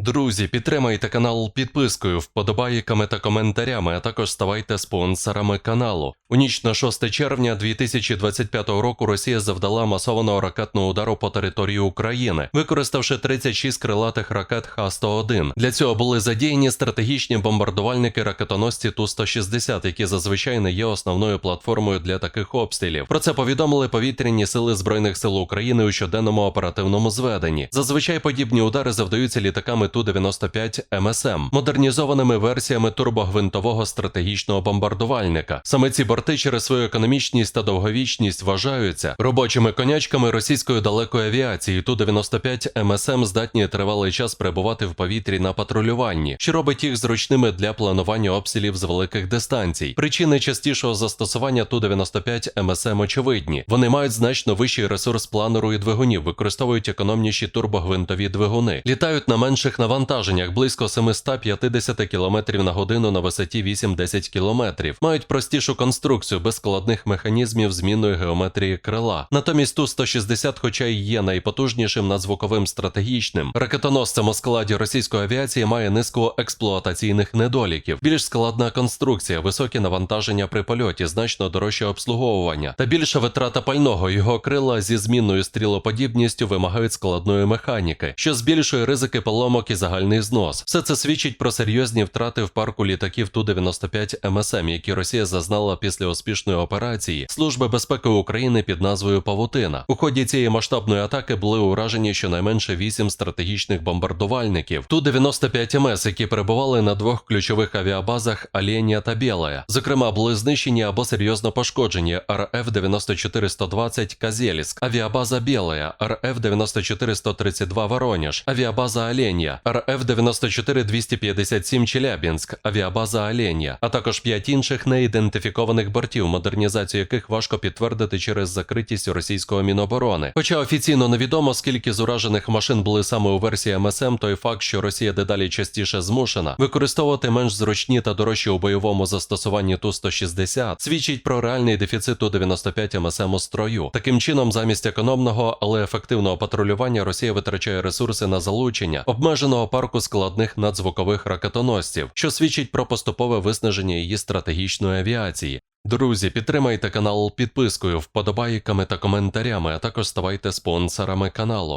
Друзі, підтримайте канал підпискою, вподобайками та коментарями, а також ставайте спонсорами каналу. У ніч на 6 червня 2025 року Росія завдала масованого ракетного удару по території України, використавши 36 крилатих ракет Х-101. Для цього були задіяні стратегічні бомбардувальники ракетоносці Ту-160, які зазвичай не є основною платформою для таких обстрілів. Про це повідомили повітряні сили збройних сил України у щоденному оперативному зведенні. Зазвичай подібні удари завдаються літаками Ту-95 МСМ, модернізованими версіями турбогвинтового стратегічного бомбардувальника. Саме ці борти через свою економічність та довговічність вважаються робочими конячками російської далекої авіації. Ту-95 МСМ здатні тривалий час перебувати в повітрі на патрулюванні, що робить їх зручними для планування обстрілів з великих дистанцій. Причини частішого застосування Ту-95 МСМ очевидні. Вони мають значно вищий ресурс планеру і двигунів, використовують економніші турбогвинтові двигуни, літають на менших навантаженнях близько 750 км на годину на висоті 8-10 км, мають простішу конструкцію без складних механізмів змінної геометрії крила. Натомість Ту-160, хоча й є найпотужнішим надзвуковим стратегічним, ракетоносцем у складі російської авіації має низку експлуатаційних недоліків, більш складна конструкція, високі навантаження при польоті, значно дорожче обслуговування та більша витрата пального. Його крила зі змінною стрілоподібністю вимагають складної механіки, що збільшує ризики поломок і загальний знос. Все це свідчить про серйозні втрати в парку літаків Ту-95 МСМ, які Росія зазнала після успішної операції Служби безпеки України під назвою Павутина. У ході цієї масштабної атаки були уражені щонайменше вісім стратегічних бомбардувальників Ту-95 МС, які перебували на двох ключових авіабазах Алєнія та Білая. Зокрема, були знищені або серйозно пошкоджені РФ 94120 Казєльськ, авіабаза Білая, РФ 94132 Воронеж, авіабаза Алєнія, РФ 94257 Челябінськ, авіабаза Алєнія, а також п'ять інших неідентифікованих бортів, модернізацію яких важко підтвердити через закритість російського міноборони. Хоча офіційно невідомо, скільки з уражених машин були саме у версії МСМ, той факт, що Росія дедалі частіше змушена використовувати менш зручні та дорожчі у бойовому застосуванні Ту-160, свідчить про реальний дефіцит Ту-95 МСМ у строю. Таким чином, замість економного, але ефективного патрулювання Росія витрачає ресурси на залучення обмеженого парку складних надзвукових ракетоносців, що свідчить про поступове виснаження її стратегічної авіації. Друзі, підтримайте канал підпискою, вподобайками та коментарями, а також ставайте спонсорами каналу.